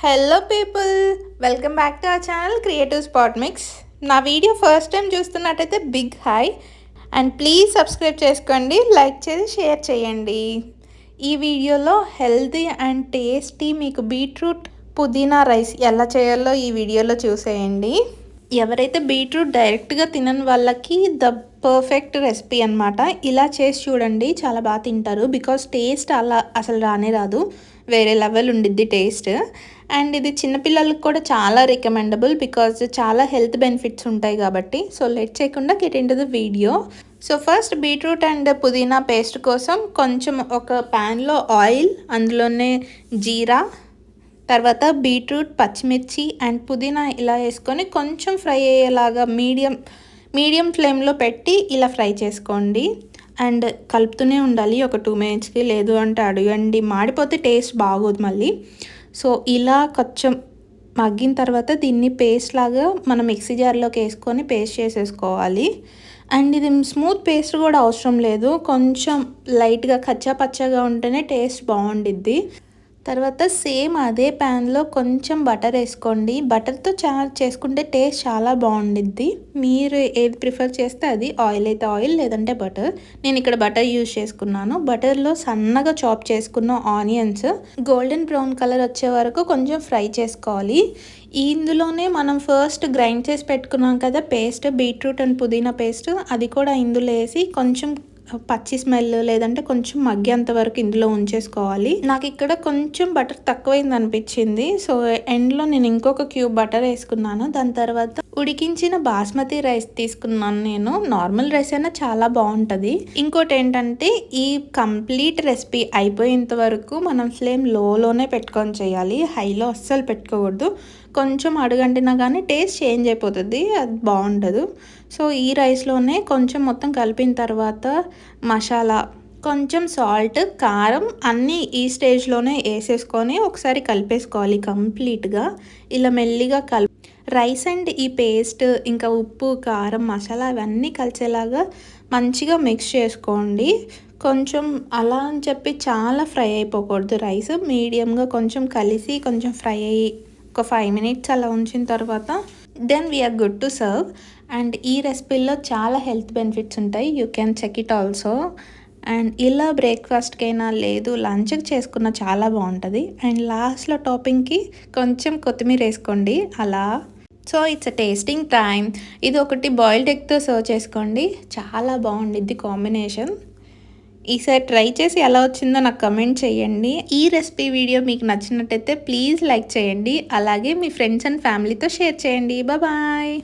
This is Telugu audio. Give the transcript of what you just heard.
Hello people welcome back to our channel creative spot mix నా వీడియో ఫస్ట్ టైం చూస్తున్నట్టయితే big hi and please subscribe చేసుకోండి లైక్ చేసి షేర్ చేయండి. ఈ వీడియోలో హెల్తీ అండ్ టేస్టీ మీకు బీట్రూట్ పుదీనా రైస్ ఎలా చేయాలో ఈ వీడియోలో చూసేయండి. ఎవరైతే బీట్రూట్ డైరెక్ట్గా తినని వాళ్ళకి ద పర్ఫెక్ట్ రెసిపీ అనమాట ఇలా చేసి చూడండి చాలా బాగా తింటారు. బికాస్ టేస్ట్ అలా అసలు రానే రాదు. వేరే లెవెల్ ఉండిద్ది టేస్ట్ అండ్ ఇది చిన్నపిల్లలకు కూడా చాలా రికమెండబుల్ బికాజ్ చాలా హెల్త్ బెనిఫిట్స్ ఉంటాయి కాబట్టి. సో లెట్ చేయకుండా get into the video so first beetroot and pudina paste కోసం కొంచెం ఒక ప్యాన్లో ఆయిల్ అందులోనే జీరా తర్వాత బీట్రూట్ పచ్చిమిర్చి అండ్ పుదీనా ఇలా వేసుకొని కొంచెం ఫ్రై అయ్యేలాగా మీడియం మీడియం ఫ్లేమ్లో పెట్టి ఇలా ఫ్రై చేసుకోండి. అండ్ కలుపుతూనే ఉండాలి. ఒక టూ మినిట్స్కి లేదు అంటే అడగండి. మాడిపోతే టేస్ట్ బాగోదు మళ్ళీ. సో ఇలా కొంచెం మగ్గిన తర్వాత దీన్ని పేస్ట్ లాగా మనం మిక్సీ జార్లోకి వేసుకొని పేస్ట్ చేసేసుకోవాలి. అండ్ ఇది స్మూత్ పేస్ట్ కూడా అవసరం లేదు. కొంచెం లైట్గా కచ్చా పచ్చగా ఉంటేనే టేస్ట్ బాగుండిద్ది. తర్వాత సేమ్ అదే ప్యాన్లో కొంచెం బటర్ వేసుకోండి. బటర్తో చార్ చేసుకుంటే టేస్ట్ చాలా బాగుండిద్ది. మీరు ఏది ప్రిఫర్ చేస్తే అది ఆయిల్ అయితే ఆయిల్ లేదంటే బటర్. నేను ఇక్కడ బటర్ యూజ్ చేసుకున్నాను. బటర్లో సన్నగా చాప్ చేసుకున్న ఆనియన్స్ గోల్డెన్ బ్రౌన్ కలర్ వచ్చే వరకు కొంచెం ఫ్రై చేసుకోవాలి. ఇందులోనే మనం ఫస్ట్ గ్రైండ్ చేసి పెట్టుకున్నాం కదా paste beetroot and pudina paste అది కూడా ఇందులో వేసి కొంచెం పచ్చి స్మెల్ లేదంటే కొంచెం మగ్గేంత వరకు ఇందులో ఉంచేసుకోవాలి. నాకు ఇక్కడ కొంచెం బటర్ తక్కువైంది అనిపించింది. సో ఎండ్లో నేను ఇంకొక క్యూబ్ బటర్ వేసుకున్నాను. దాని తర్వాత ఉడికించిన బాస్మతి రైస్ తీసుకున్నాను నేను. నార్మల్ రైస్ అయినా చాలా బాగుంటుంది. ఇంకోటి ఏంటంటే ఈ కంప్లీట్ రెసిపీ అయిపోయేంత వరకు మనం ఫ్లేమ్ లోలోనే పెట్టుకొని చేయాలి. హైలో అస్సలు పెట్టుకోకూడదు. కొంచెం అడుగంటినా కానీ టేస్ట్ చేంజ్ అయిపోతుంది. అది బాగుండదు. సో ఈ రైస్లోనే కొంచెం మొత్తం కలిపిన తర్వాత మసాలా కొంచెం సాల్ట్ కారం అన్నీ ఈ స్టేజ్లోనే వేసేసుకొని ఒకసారి కలిపేసుకోవాలి కంప్లీట్గా. ఇలా మెల్లిగా కల్ రైస్ అండ్ ఈ పేస్ట్ ఇంకా ఉప్పు కారం మసాలా అవన్నీ కలిసేలాగా మంచిగా మిక్స్ చేసుకోండి. కొంచెం అలా అని చెప్పి చాలా ఫ్రై అయిపోకూడదు రైస్. మీడియంగా కొంచెం కలిసి కొంచెం ఫ్రై అయ్యి ఒక ఫైవ్ మినిట్స్ అలా ఉంచిన తర్వాత then we are good to serve and ఈ రెసిపీలో చాలా హెల్త్ బెనిఫిట్స్ ఉంటాయి. You can check it also and ఇలా బ్రేక్ఫాస్ట్కైనా లేదు లంచ్కి చేసుకున్న చాలా బాగుంటుంది. అండ్ లాస్ట్లో టాపింగ్కి కొంచెం కొత్తిమీర వేసుకోండి. అలా. So it's a tasting time ఇది ఒకటి బాయిల్డ్ ఎగ్తో సర్వ్ చేసుకోండి. చాలా బాగుండిద్ది కాంబినేషన్ ఈసారి ట్రై చేసి ఎలా వచ్చిందో నాకు కమెంట్ చేయండి. ఈ రెసిపీ వీడియో మీకు నచ్చినట్టయితే ప్లీజ్ లైక్ చేయండి. అలాగే మీ ఫ్రెండ్స్ అండ్ ఫ్యామిలీతో షేర్ చేయండి. బాయ్